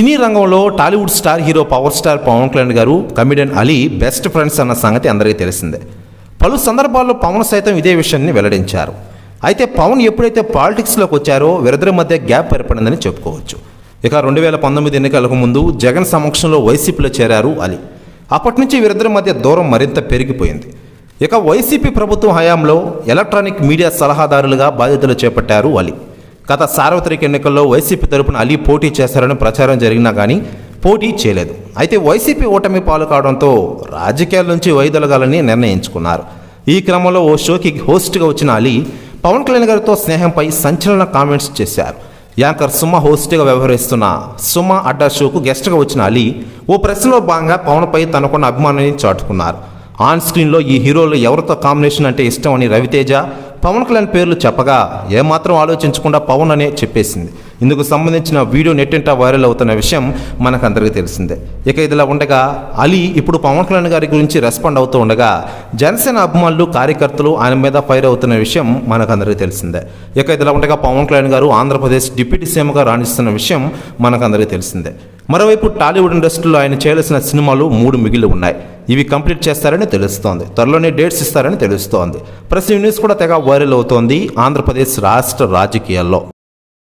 సినీ రంగంలో Tollywood star hero power star Pawan Kalyan గారు comedian Ali best friends అన్న సంగతి అందరికీ తెలిసిందే. పలు సందర్భాల్లో పవన్ సైతం ఇదే విషయాన్ని వెల్లడించారు. అయితే పవన్ ఎప్పుడైతే పాలిటిక్స్లోకి వచ్చారో వీరిద్దరి మధ్య గ్యాప్ ఏర్పడిందని చెప్పుకోవచ్చు. ఇక రెండు వేల పంతొమ్మిది ఎన్నికలకు ముందు జగన్ సమక్షంలో వైసీపీలో చేరారు అలీ. అప్పటి నుంచి వీరిద్దరి మధ్య దూరం మరింత పెరిగిపోయింది. ఇక వైసీపీ ప్రభుత్వం హయాంలో ఎలక్ట్రానిక్ మీడియా సలహాదారులుగా బాధ్యతలు చేపట్టారు అలీ. గత సార్వత్రిక ఎన్నికల్లో వైసీపీ తరపున అలీ పోటీ చేశారని ప్రచారం జరిగినా కానీ పోటీ చేయలేదు. అయితే వైసీపీ ఓటమి పాలు కావడంతో రాజకీయాల నుంచి వైదొలగాలని నిర్ణయించుకున్నారు. ఈ క్రమంలో ఓ షోకి హోస్ట్గా వచ్చిన అలీ పవన్ కళ్యాణ్ గారితో స్నేహంపై సంచలన కామెంట్స్ చేశారు. యాంకర్ సుమ హోస్ట్గా వ్యవహరిస్తున్న సుమ అడ్డా షోకు గెస్ట్గా వచ్చిన అలీ ఓ ప్రశ్నలో భాగంగా పవన్పై తనకున్న అభిమానాన్ని చాటుకున్నారు. ఆన్ స్క్రీన్లో ఈ హీరోలు ఎవరితో కాంబినేషన్ అంటే ఇష్టం అని రవితేజ పవన్ కళ్యాణ్ పేర్లు చెప్పగా ఏమాత్రం ఆలోచించకుండా పవన్ అనే చెప్పేసింది. ఇందుకు సంబంధించిన వీడియో నెట్టింట వైరల్ అవుతున్న విషయం మనకందరికీ తెలిసిందే. ఇక ఇదిలా ఉండగా అలీ ఇప్పుడు పవన్ కళ్యాణ్ గారి గురించి రెస్పాండ్ అవుతూ ఉండగా జనసేన అభిమానులు కార్యకర్తలు ఆయన మీద ఫైర్ అవుతున్న విషయం మనకందరికీ తెలిసిందే. ఇక ఇదిలా ఉండగా పవన్ కళ్యాణ్ గారు ఆంధ్రప్రదేశ్ డిప్యూటీ సీఎంగా రాణిస్తున్న విషయం మనకందరికీ తెలిసిందే. మరోవైపు టాలీవుడ్ ఇండస్ట్రీలో ఆయన చేయాల్సిన సినిమాలు మూడు మిగిలి ఉన్నాయి. ఇవి కంప్లీట్ చేస్తారని తెలుస్తోంది. త్వరలోనే డేట్స్ ఇస్తారని తెలుస్తోంది. ప్రెస్ న్యూస్ కూడా తెగ వైరల్ అవుతోంది ఆంధ్రప్రదేశ్ రాష్ట్ర రాజకీయాల్లో.